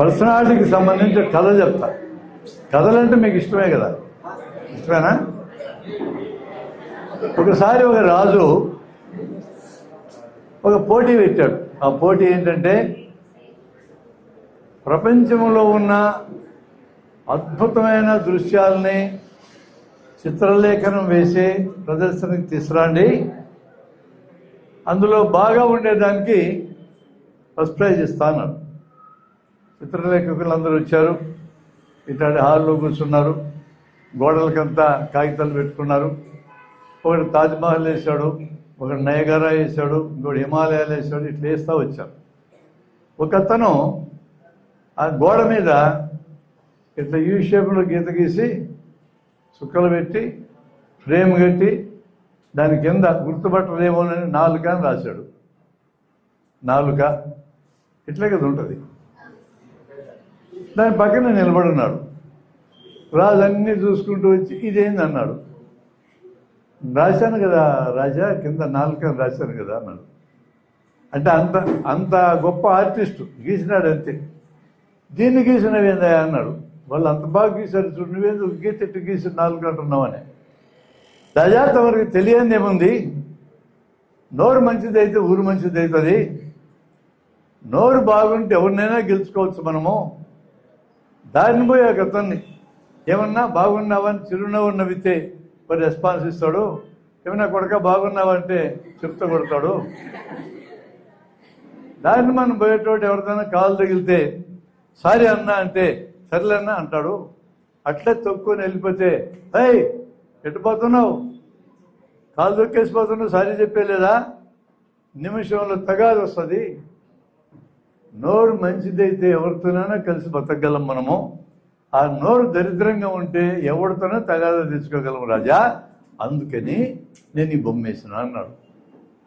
పర్సనాలిటీకి సంబంధించిన కథ చెప్తా. కథలంటే మీకు ఇష్టమే కదా? ఇష్టమేనా? ఒకసారి ఒక రాజు ఒక పోటీ పెట్టాడు. ఆ పోటీ ఏంటంటే ప్రపంచంలో ఉన్న అద్భుతమైన దృశ్యాలని చిత్రలేఖనం వేసి ప్రదర్శనకి తీసుకురండి. అందులో బాగా ఉండేదానికి ఫస్ట్ ప్రైజ్ ఇస్తాను చిత్రలేఖకులు అందరూ వచ్చారు. ఇట్లాంటి హాల్లో కూర్చున్నారు. గోడలకంతా కాగితాలు పెట్టుకున్నారు. ఒకటి తాజ్మహల్ వేసాడు ఒకటి నయగారా వేసాడు ఇంకోటి హిమాలయాలు వేసాడు ఇట్లా వేస్తూ వచ్చారు. ఒక అతను ఆ గోడ మీద ఇట్లా యూ షేప్లో గీత గీసి చుక్కలు పెట్టి ఫ్రేమ్ కట్టి దాని కింద గుర్తుపట్టలేమోనని నాలుక అని రాశాడు. నాలుక. ఇట్లా కదా ఉంటుంది. దాని పక్కన నిలబడున్నాడు రాజు అన్నీ చూసుకుంటూ వచ్చి ఇదేంది అన్నాడు. రాశాను కదా రాజా కింద నాలుక అని రాశాను కదా అన్నాడు. అంటే అంత అంత గొప్ప ఆర్టిస్టు గీసినాడు అంతే. దీన్ని గీసినవేందా అన్నాడు. వాళ్ళు అంత బాగా గీశారు చూడు నువ్వేందు గీతెట్టు గీసి నాలుగు అంటున్నావని రాజా తమరికి తెలియని ఏముంది? నోరు మంచిదైతే ఊరు మంచిది అవుతుంది నోరు బాగుంటే ఎవరినైనా గెలుచుకోవచ్చు మనము. దారిని పోయి ఆ ఏమన్నా బాగున్నావని చిరునవ్వు నవ్వితే మరి రెస్పాన్స్ ఇస్తాడు. ఏమన్నా కొడక బాగున్నావంటే చెప్తా కొడతాడు. దాన్ని మనం పోయేటోటి ఎవరిదైనా కాలు తగిలితే సారీ అన్నా అంటే సర్లేనా అంటాడు. అట్లే తొక్కుని వెళ్ళిపోతే హై ఎట్టుపోతున్నావు కాలు తొక్కేసిపోతున్నావు సారీ చెప్పేలేదా? నిమిషంలో తగాదు వస్తుంది. నోరు మంచిదైతే ఎవరితోనైనా కలిసి బతకగలం మనము. ఆ నోరు దరిద్రంగా ఉంటే ఎవరితోనో తగాదా తెచ్చుకోగలం రాజా. అందుకని నేను ఈ బొమ్మ వేసిన అన్నాడు.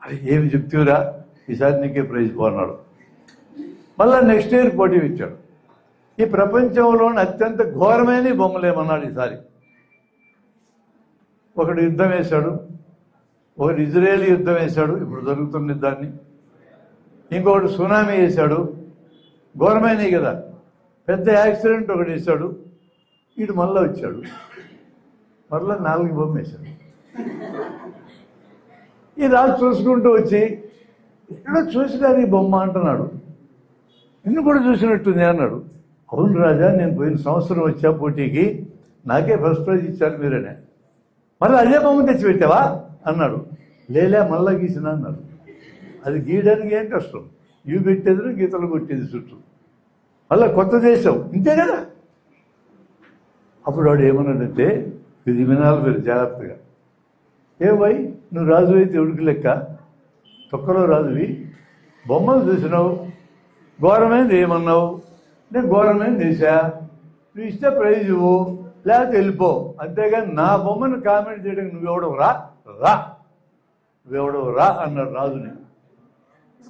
అరే ఏమి చెప్తురా? ఈసారి నీకే ప్రైజ్ పోన్నాడు మళ్ళా నెక్స్ట్ ఇయర్ పోటీ ఇచ్చాడు. ఈ ప్రపంచంలోని అత్యంత ఘోరమైన బొమ్మలేమన్నాడు ఈసారి? ఒకడు యుద్ధం వేశాడు ఒకడు ఇజ్రాయేల్ యుద్ధం వేశాడు. ఇప్పుడు జరుగుతున్న దాన్ని. ఇంకొకటి సునామీ వేశాడు. ఘోరమైనవి కదా. పెద్ద యాక్సిడెంట్ ఒకటి వేశాడు. వీడు మళ్ళీ వచ్చాడు. మరలా నాలుగు బొమ్మ వేశాడు. ఈ రాజు చూసుకుంటూ వచ్చి ఎక్కడ చూసినారు బొమ్మ అంటున్నాడు. నిన్ను కూడా చూసినట్టుంది అన్నాడు. అవును రాజా నేను పోయిన సంవత్సరం వచ్చా పోటీకి. నాకే ఫస్ట్ ప్రైజ్ ఇచ్చారు మీరనే. మళ్ళీ అదే బొమ్మ తెచ్చిపెట్టావా? అన్నాడు. లేలే మళ్ళా గీసిన అన్నాడు. అది గీయడానికి ఏం కష్టం? ఇవి పెట్టేది గీతలు కొట్టేది చుట్టూ. మళ్ళీ కొత్త దేశం. ఇంతే కదా? అప్పుడు వాడు ఏమన్నాడంటే ఇది వినాలి మీరు జాగ్రత్తగా. ఏమై నువ్వు రాజు అయితే ఉడికి లెక్క. తొక్కలో రాజువి బొమ్మలు చూసినావు ఘోరమైనది ఏమన్నావు? నేను ఘోరమైన చేశా నువ్వు ఇస్తే ప్రైజ్ ఇవ్వు లేకపోతే వెళ్ళిపో. అంతేగాని నా బొమ్మను కామెంట్ చేయడానికి నువ్వెవడవు రా. రా నువ్వెవడవు రా అన్నాడు రాజుని.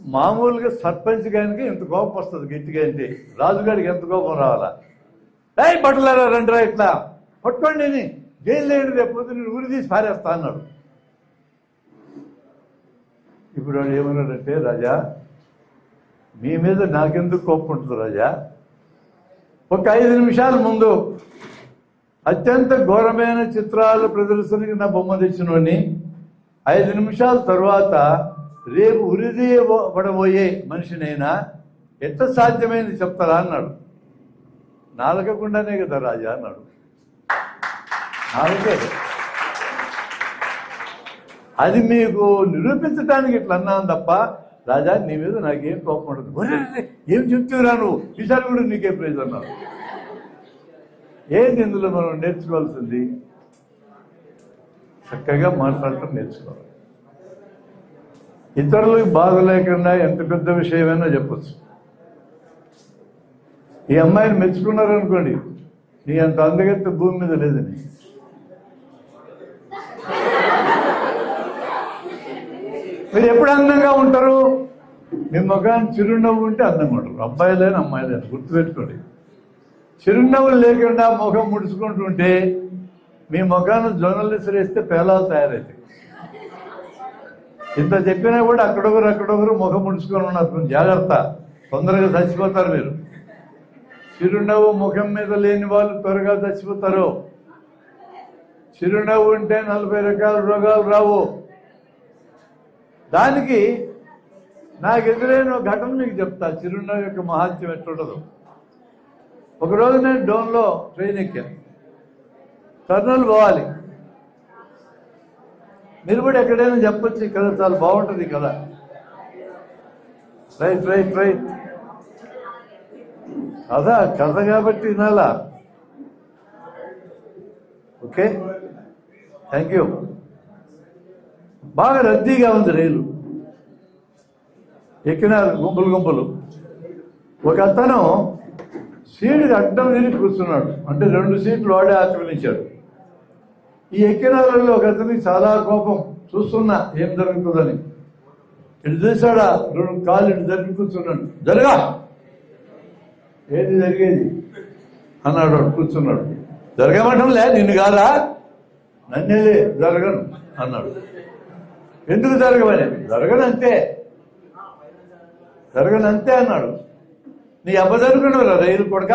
మామూలుగా సర్పంచ్ గారికి ఎంత కోపం వస్తుంది గట్టిగా అంటే. రాజుగారికి ఎంత కోపం రావాలా? ఏ బట్టలేరా రండిరా ఇట్లా? పట్టుకోండి నేను జైలు లేడు లేకపోతే నేను ఊరి తీసి పారేస్తా అన్నాడు. ఇప్పుడు వాడు ఏమన్నాడంటే రాజా మీ మీద నాకెందుకు కోపం ఉంటుంది రాజా? ఒక ఐదు నిమిషాల ముందు అత్యంత ఘోరమైన చిత్రాల ప్రదర్శనకి నా బొమ్మ తెచ్చినోని ఐదు నిమిషాల తర్వాత రేపు ఉరిదీయబడబోయే మనిషినైనా ఎట్లా సాధ్యమైంది చెప్తారా అన్నాడు. నాలుగకుండానే కదా రాజా అన్నాడు. నాలుగే. అది మీకు నిరూపించడానికి ఇట్లా అన్నాను తప్ప రాజా నీ మీద నాకేం కోపం ఉండదు. ఏం చెప్తున్నా నువ్వు? ఈసారి కూడా నీకే ప్రైజ్ అన్నావు ఏది ఇందులో మనం నేర్చుకోవాల్సింది? చక్కగా మాట్లాడటం నేర్చుకోవాలి. ఇతరులకు బాధ లేకుండా ఎంత పెద్ద విషయమైనా చెప్పొచ్చు. ఈ అమ్మాయిని మెచ్చుకున్నారనుకోండి నీ అంత అందగత్త భూమి మీద లేదని మీరు ఎప్పుడు అందంగా ఉంటారు? మీ ముఖాన్ని చిరునవ్వు ఉంటే అందంగా ఉంటారు. అబ్బాయిలేని అమ్మాయిలేని గుర్తుపెట్టుకోండి. చిరునవ్వులు లేకుండా ముఖం ముడుచుకుంటుంటే మీ ముఖాన్ని జోనలిస్ట్ వేస్తే పేలాలు తయారవుతాయి ఇంత చెప్పినా కూడా అక్కడొకరు అక్కడొకరు ముఖం ముడుచుకొని ఉన్నారు. జాగ్రత్త. తొందరగా చచ్చిపోతారు మీరు. చిరునవ్వు ముఖం మీద లేని వాళ్ళు త్వరగా చచ్చిపోతారు. చిరునవ్వు ఉంటే నలభై రకాల రోగాలు రావు. దానికి నాకు ఎదురైన ఒక ఘటన మీకు చెప్తా. చిరునవ్వు యొక్క మహాత్యం ఎట్లుండదు ఒకరోజు నేను డోన్లో ట్రైన్ ఎక్కాను. కర్నూలు పోవాలి. మీరు కూడా ఎక్కడైనా చెప్పచ్చు ఇక్కడ చాలా బాగుంటుంది కదా. రైట్ రైట్ రైట్ కథ కథ కాబట్టి వినాలా. ఓకే థ్యాంక్ యూ బాగా రద్దీగా ఉంది రైలు. ఎక్కినారు గుంపులు గుంపులు. ఒక అతను సీటుకి అడ్డం తిరిగి కూర్చున్నాడు. అంటే రెండు సీట్లు వాడే ఆక్రమించాడు. ఈ ఎక్కిన గతని చాలా కోపం. చూస్తున్నా ఏం జరుగుతుందని. ఇటు చూసాడా రెండు కాళ్ళు ఇటు జరిగి కూర్చున్నాడు. జరగా! ఏది జరిగేది? అన్నాడు కూర్చున్నాడు. జరగమంటం లే నిన్ను కాదా నన్నేలే జరగను అన్నాడు. ఎందుకు జరగమని? జరగనంతే. జరగనంతే అన్నాడు. నీ అబ్బ జరుగునరా రైలు కొడక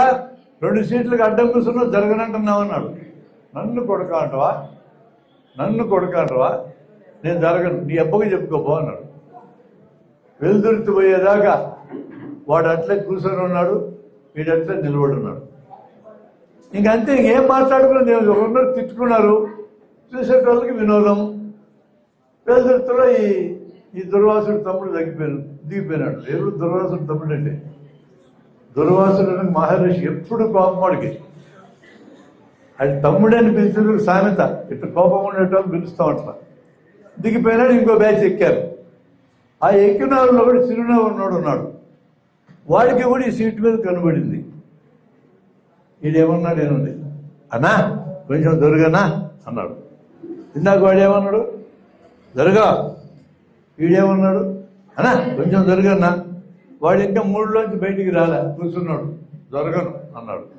రెండు సీట్లకు అడ్డం కూర్చున్నావు జరగనంటున్నావు అన్నాడు. నన్ను కొడక అంటవా? నన్ను కొడక అంటవా? నేను జరగను. నీ అబ్బకి చెప్పుకోపో అన్నాడు. వెలుదురుతు పోయేదాకా వాడు అట్లే కూర్చొని ఉన్నాడు వీడు అట్లే నిలబడి ఉన్నాడు. ఇంకంతే ఏం మాట్లాడుకున్నది ఏమి లేదు. ఒకరినొకరు తిట్టుకున్నారు. చూసేటోళ్ళకి వినోదం. వెలుదురుతులో ఈ ఈ దుర్వాసుడు తమ్ముడు తగ్గిపోయాడు దిగిపోయినాడు. ఎవరు దుర్వాసుడు తమ్ముడు అంటే దుర్వాసుడు మహర్షి. ఎప్పుడు కోపమాడికి అది తమ్ముడని పిలిచిన సామెత. ఇట్లా కోపం ఉండేటోళ్ళు పిలుస్తాం అట్లా దిగిపోయినాడు ఇంకో బ్యాచ్ ఎక్కారు. ఆ ఎక్కిన వాళ్ళు కూడా చిరునవ్వు ఉన్నాడు ఉన్నాడు. వాడికి కూడా ఈ సీట్ మీద కనబడింది. ఈడేమన్నాడు ఏమండి? అన్నా కొంచెం దొరగనా అన్నాడు. ఇందాక వాడు ఏమన్నాడు దొరగా వీడేమన్నాడు అన్నా కొంచెం దొరగన్నా వాడు ఇంకా మూడులోంచి బయటికి రాలే. కూర్చున్నాడు. దొరగను అన్నాడు.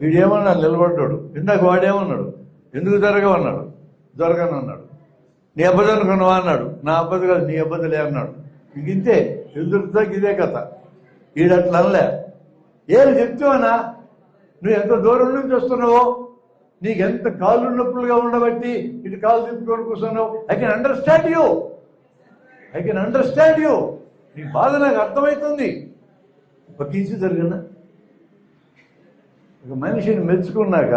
వీడేమన్నా నిలబడ్డాడు. ఇందాక వాడేమన్నాడు? ఎందుకు జరగవన్నాడు? దొరకను అన్నాడు నీ అబ్బది అనుకున్నావా అన్నాడు. నా అబ్బది కాదు నీ అబ్బదిలే అన్నాడు. ఇంక ఇంతే ఎదురుతా ఇదే కథ. ఈడట్లా అనలే. ఏం చెప్తావనా? నువ్వు ఎంత దూరం నుంచి వస్తున్నావో నీకు ఎంత కాళ్ళు నొప్పులుగా ఉండబట్టి ఇటు కాళ్ళు తిప్పుకొని కూర్చున్నావు? I can understand you I can understand you నీ బాధ నాకు అర్థమవుతుంది. ఒక ఇంచు జరిగిన? ఒక మనిషిని మెచ్చుకున్నాక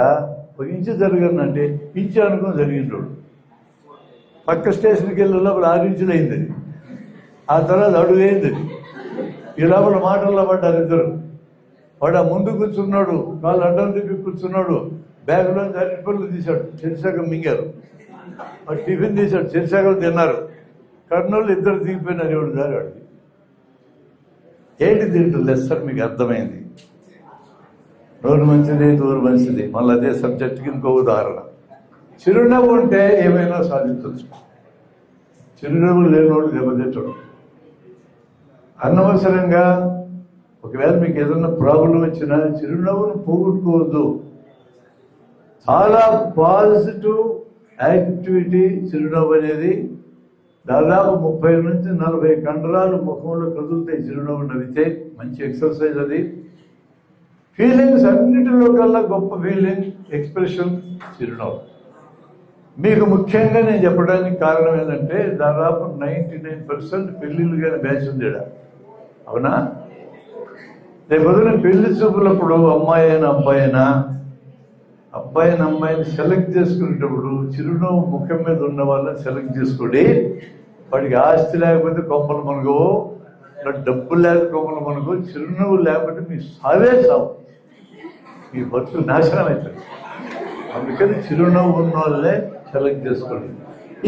ఒక ఇంచు జరిగిందంటే ఇంచు అనుకుని జరిగింటాడు పక్క స్టేషన్కి వెళ్ళే లోపల ఆరు ఇంచులు అయింది ఆ తర్వాత అడుగు ఈ లోపల మాటల్లో పడ్డారు ఇద్దరు. వాడు ఆ ముందు కూర్చున్నాడు వాళ్ళు అడ్డం తిప్పి కూర్చున్నాడు బ్యాగ్లో అరటి పళ్ళు తీశాడు చెరిసగం మింగారు. వాడు టిఫిన్ తీశాడు చెరిసగం తిన్నారు. కర్నూలు ఇద్దరు దిగిపోయినారు ఎవడు దారాడు ఏంటి దీంట్లో లెస్సర్? మీకు అర్థమైంది. నోరు మంచిది నోరు మంచిది? మళ్ళీ అదే సబ్జెక్ట్కి ఇంకో ఉదాహరణ. చిరునవ్వు ఉంటే ఏమైనా సాధించవచ్చు చిరునవ్వు లేనోడు దెబ్బతిట్టడం అనవసరంగా ఒకవేళ మీకు ఏదైనా ప్రాబ్లం వచ్చినా చిరునవ్వును పోగొట్టుకోవద్దు. చాలా పాజిటివ్ యాక్టివిటీ చిరునవ్వు అనేది దాదాపు ముప్పై నుంచి నలభై కండరాలు ముఖంలో కదులుతాయి చిరునవ్వు నవ్వితే. మంచి ఎక్సర్సైజ్ అది. ఫీలింగ్స్ అన్నిటిలో కల్లా గొప్ప ఫీలింగ్ ఎక్స్ప్రెషన్ చిరునవ్వు. మీకు ముఖ్యంగా నేను చెప్పడానికి కారణం ఏంటంటే దాదాపు నైంటీ నైన్ పర్సెంట్ పెళ్ళిళ్ళు కానీ బ్యాచ్ ఉంది అవునా? రేపు వదిలిన పెళ్ళి చూపులప్పుడు అమ్మాయి అయినా అబ్బాయి అయినా అబ్బాయిని అమ్మాయిని సెలెక్ట్ చేసుకునేటప్పుడు చిరునవ్వు ముఖం మీద ఉన్న వాళ్ళని సెలెక్ట్ చేసుకోండి వాడికి ఆస్తి లేకపోతే కొమ్మలు మనకు డబ్బులు లేకపోతే కొమ్మలు మనకు చిరునవ్వు లేకపోతే మీ సావే సావు. మీ బతుకు నాశనం అవుతుంది. అందుకని చిరునవ్వు ఉన్న వాళ్ళే సెలెక్ట్ చేసుకోండి.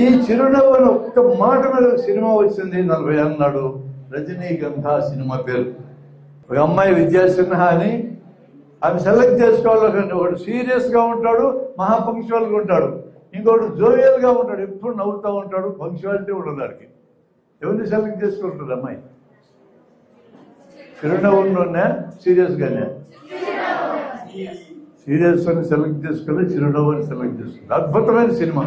ఈ చిరునవ్వు ఒక్క మాట మీద సినిమా వచ్చింది నలభై అన్నాడు రజనీగంధ సినిమా పేరు. ఒక అమ్మాయి విద్యా సిన్హా అని ఆమె సెలెక్ట్ చేసుకోవాలి ఒకడు సీరియస్గా ఉంటాడు మహా పంక్చువల్ ఉంటాడు. ఇంకోటి జోవియల్గా ఉంటాడు ఎప్పుడు నవ్వుతూ ఉంటాడు పంక్చువాలిటీ ఉండదు దానికి ఎవరిని సెలెక్ట్ చేసుకుంటుంది అమ్మాయి? చిరునవ్వులోనే సీరియస్గానే సీరియల్స్ అని సెలెక్ట్ చేసుకుని చిరునవ్వు అని సెలెక్ట్ చేసుకుంది అద్భుతమైన సినిమా.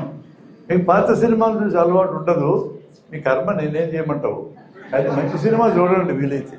మీకు పాత సినిమాలు చూసి అలవాటు ఉండదు. మీ కర్మ నేనేం చేయమంటావు? కానీ మంచి సినిమా చూడండి వీలైతే.